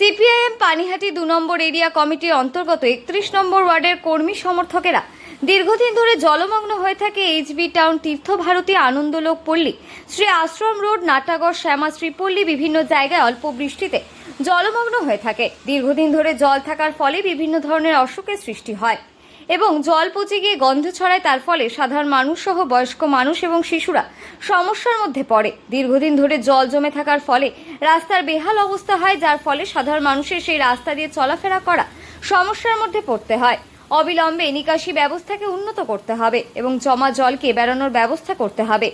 CPIM Panihati দু নম্বর area কমিটির অন্তর্গত একত্রিশ নম্বর ওয়ার্ডের কর্মী সমর্থকেরা দীর্ঘদিন ধরে জলমগ্ন হয়ে থাকে HB town Tirthabharati Anandalok Palli. Shri Ashram road Natagarh Shyamashree Palli বিভিন্ন জায়গায় অল্প বৃষ্টিতে জলমগ্ন হয়ে থাকে। দীর্ঘদিন ধরে জল থাকার ফলে বিভিন্ন ধরনের অসুখের সৃষ্টি হয়। এবং জল পচে গিয়ে গন্ধ ছড়ায় তার ফলে সাধারণ মানুষ সহ বয়স্ক মানুষ এবং শিশুরা সমস্যার মধ্যে পড়ে। দীর্ঘদিন ধরে জল জমে থাকার ফলে রাস্তার বেহাল অবস্থা হয়, যার ফলে সাধারণ মানুষের সেই রাস্তা দিয়ে চলাফেরা করা সমস্যার মধ্যে পড়তে হয়। অবিলম্বে নিকাশি ব্যবস্থাকে উন্নত করতে হবে এবং জমা জলকে বেড়ানোর ব্যবস্থা করতে হবে।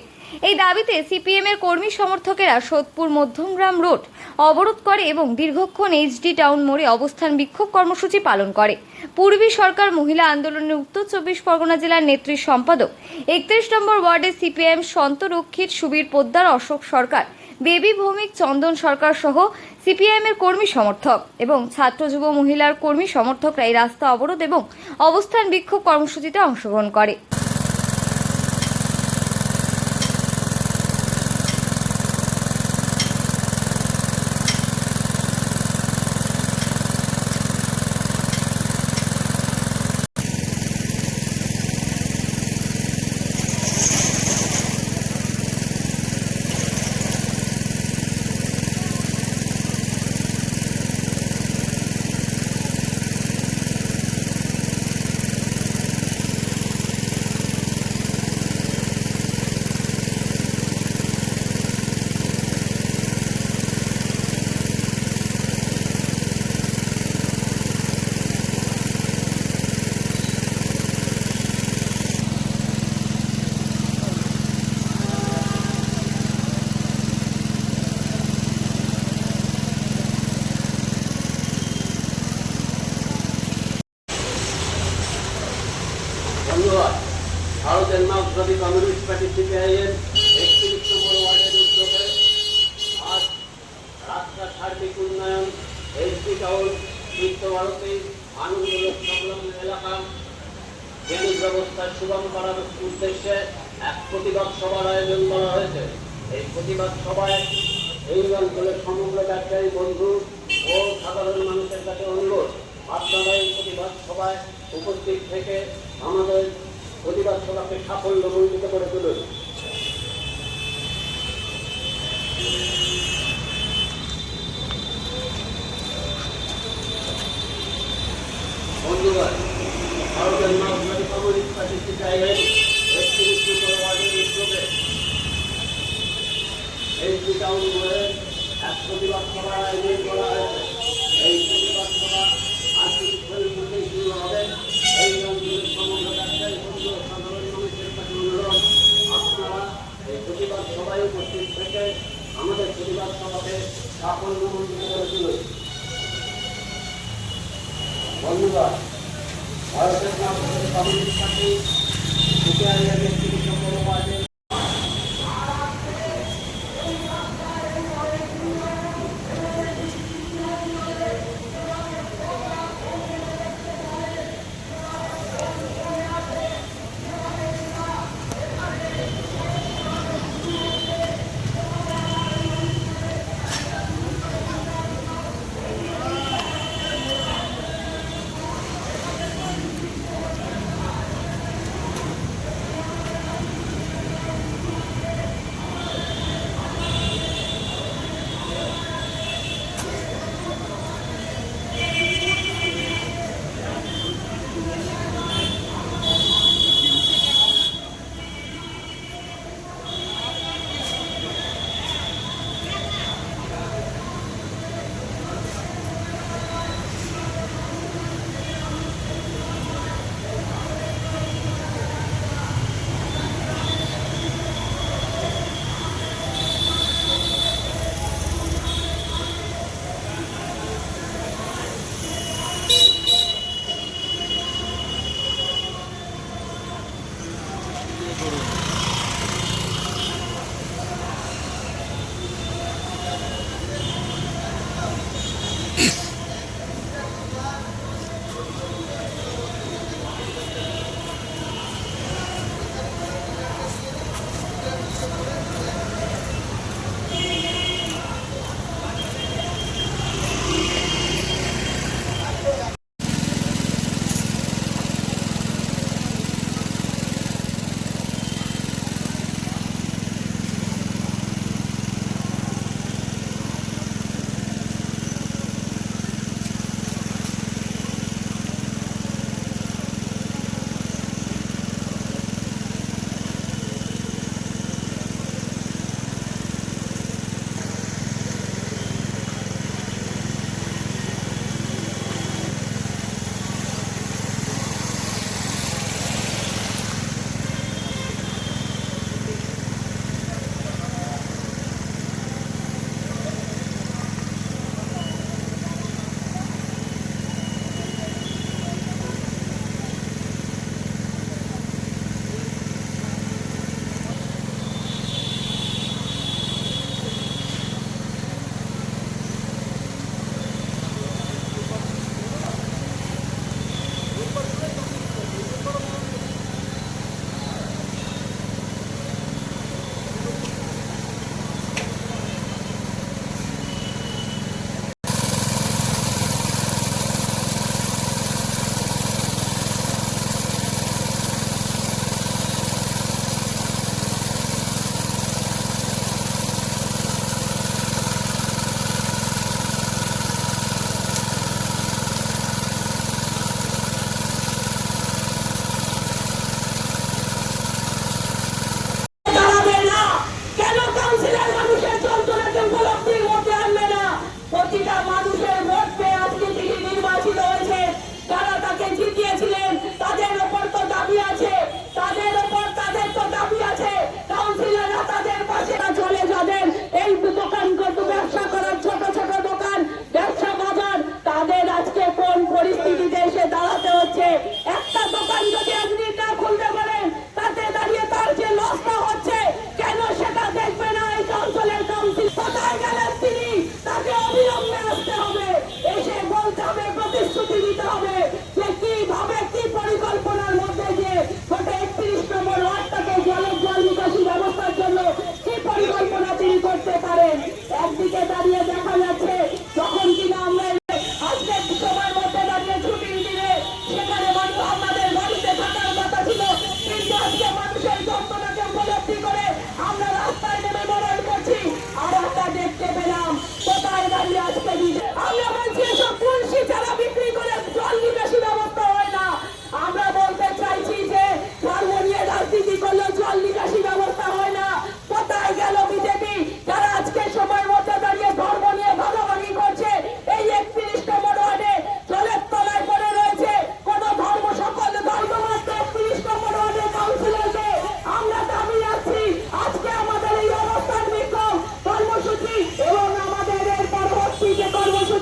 এই দাবিতে সিপিএম এর কর্মী সমর্থকেরা সোদপুর মধ্যমগ্রাম রোড অবরোধ করে এবং দীর্ঘক্ষণ এইচডি টাউন মোড়ে অবস্থান বিক্ষোভ কর্মসূচি পালন করে। পূর্বী সরকার মহিলা আন্দোলনের উত্তর চব্বিশ পরগনা জেলার নেত্রী সম্পাদক, একত্রিশ নম্বর ওয়ার্ডে সিপিএম সন্তরক্ষিত সুবীর পোদ্দার, অশোক সরকার, বেবি ভৌমিক চন্দন সরকার সহ সিপিআইএম এর কর্মী সমর্থক এবং ছাত্র যুব মহিলার কর্মী সমর্থকরা এই রাস্তা অবরোধ এবং অবস্থান বিক্ষোভ কর্মসূচিতে অংশগ্রহণ করে ধন্যবাদ ভারতের মার্ক্সবাদী কমিউনিস্ট পার্টি সিপিআইএম একত্রিশ নম্বর ওয়ার্ডের উদ্যোগে আজ রাস্তার সার্বিক উন্নয়ন, এসপি টাউন তীর্থভারতী আনন্দলোক সংলগ্ন এলাকা। ড্রেনেজ ব্যবস্থার সুগম করার উদ্দেশ্যে এক প্রতিবাদ সভার আয়োজন করা হয়েছে। এই প্রতিবাদ সভায় এই অঞ্চলের সমগ্র ব্যবসায়ী বন্ধু ও সাধারণ মানুষের কাছে অনুরোধ, আপনারা এই প্রতিবাদ সভায় উপস্থিত থেকে আমাদের প্রতিবাদ সভাকে সাফল্য সাফল্যমণ্ডিত করে তুলুন। বন্ধুগণ, ভারতের মার্ক্সবাদী কমিউনিস্ট পার্টি সিপিআইএম একত্রিশ নম্বর ওয়ার্ডের এই টাউন মোড়ে এক প্রতিবাদ করা কিছুক্ষণের শুরু হবে। এই অঞ্চলের সমগ্র প্রতিবাদ সভায় উপস্থিত থেকে আমাদের প্রতিবাদ সভাকে সাফল্যমণ্ডিত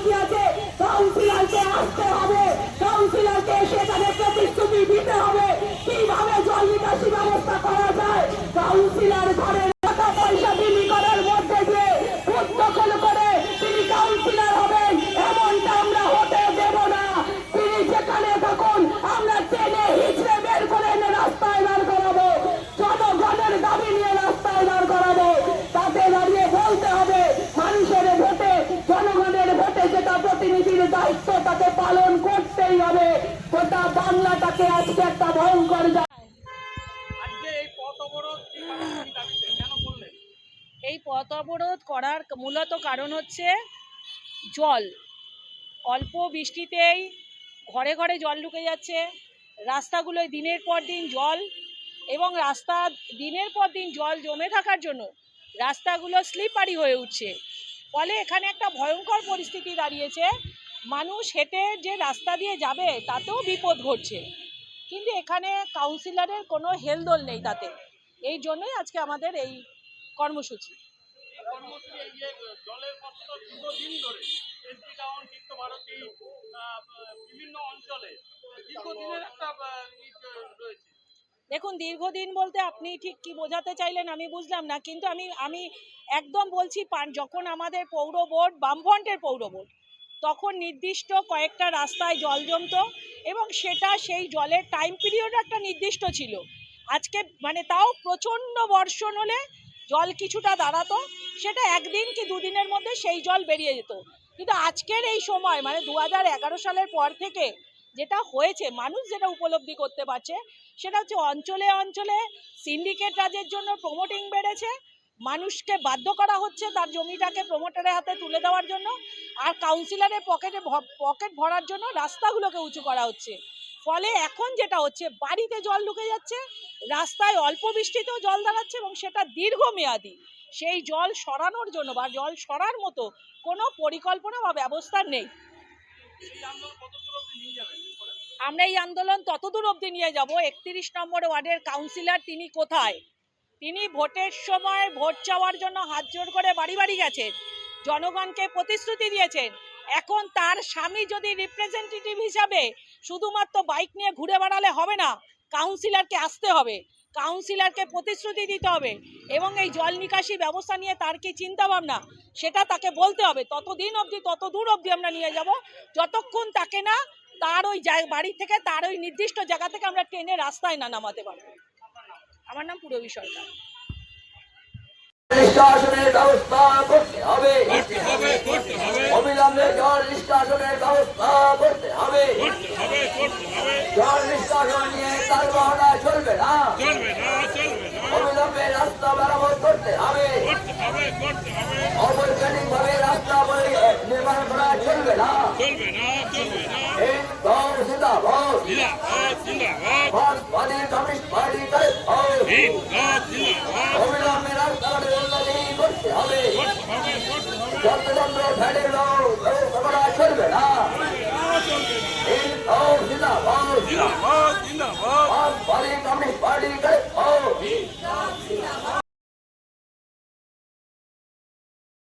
কর্মসূচি আছে কাউন্সিলরকে আসতে হবে। কাউন্সিলরকে সেখানে প্রতিশ্রুতি দিতে হবে। কীভাবে জল নিকাশি ব্যবস্থা করা যায়? কাউন্সিলর ঘরের পালন করতেই হবে। গোটা বাংলাটাকে আজকে একটা ভয়ঙ্কর জায়গা এই পথ অবরোধ কি পাকিস্তানি দাবিতে? কেন করলেন? এই পথ অবরোধ করার মূলত কারণ হচ্ছে জল। অল্প বৃষ্টিতেই ঘরে ঘরে জল ঢুকে যাচ্ছে। রাস্তাগুলোয় দিনের পর দিন জল এবং রাস্তা দিনের পর দিন জল জমে থাকার জন্য রাস্তাগুলো স্লিপারি হয়ে উঠছে। ফলে এখানে একটা ভয়ঙ্কর পরিস্থিতি দাঁড়িয়েছে। মানুষ হেঁটে যে রাস্তা দিয়ে যাবে তাতেও বিপদ ঘটছে। কিন্তু এখানে কাউন্সিলরের কোনো হেলদোল নেই তাতে। এই জন্যই আজকে আমাদের এই কর্মসূচি। দেখুন দীর্ঘদিন বলতে আপনি ঠিক কি বোঝাতে চাইলেন আমি বুঝলাম না কিন্তু আমি আমি একদম বলছি যখন আমাদের পৌর বোর্ড বামফ্রন্টের পৌর বোর্ড তখন নির্দিষ্ট কয়েকটা রাস্তায় জল জমতো এবং সেটা সেই জলের টাইম পিরিয়ড একটা নির্দিষ্ট ছিল। আজকে মানে তাও প্রচণ্ড বর্ষণ হলে জল কিছুটা দাঁড়াতো, সেটা একদিন কি দুদিনের মধ্যে সেই জল বেরিয়ে যেত। কিন্তু আজকের এই সময় মানে দু সালের পর থেকে যেটা হয়েছে, মানুষ যেটা উপলব্ধি করতে পারছে, সেটা হচ্ছে অঞ্চলে অঞ্চলে সিন্ডিকেট রাজের জন্য প্রমোটিং বেড়েছে মানুষকে বাধ্য করা হচ্ছে তার জমিটাকে প্রমোটারের হাতে তুলে দেওয়ার জন্য আর কাউন্সিলরের পকেটে পকেট ভরার জন্য রাস্তাগুলোকে উঁচু করা হচ্ছে। ফলে এখন যেটা হচ্ছে, বাড়িতে জল ঢুকে যাচ্ছে, রাস্তায় অল্প বৃষ্টিতেও জল দাঁড়াচ্ছে এবং সেটা দীর্ঘমেয়াদী। সেই জল সরানোর জন্য বা জল সরার মতো কোনো পরিকল্পনা বা ব্যবস্থা নেই। আমরা এই আন্দোলন ততদূর অবধি নিয়ে যাব। একত্রিশ নম্বর ওয়ার্ডের কাউন্সিলর তিনি কোথায়? তিনি ভোটের সময় ভোট চাওয়ার জন্য হাত জোড় করে বাড়ি বাড়ি গেছেন। জনগণকে প্রতিশ্রুতি দিয়েছেন। এখন তার স্বামী যদি রিপ্রেজেন্টেটিভ হিসাবে শুধুমাত্র বাইক নিয়ে ঘুরে বেড়ালে হবে না কাউন্সিলরকে আসতে হবে। কাউন্সিলরকে প্রতিশ্রুতি দিতে হবে এবং এই জল নিকাশি ব্যবস্থা নিয়ে তার কি চিন্তা ভাবনা সেটা তাকে বলতে হবে। ততদিন অবধি, তত দূর অবধি আমরা নিয়ে যাব। যতক্ষণ তাকে না তার ওই বাড়ি থেকে তার ওই নির্দিষ্ট জায়গা থেকে আমরা ট্রেনে রাস্তায় না নামাতে পারব। আমার নাম পুরবী সরকার। নির্মাণ করা চলবে না। ભરી તમને પાડી ગઈ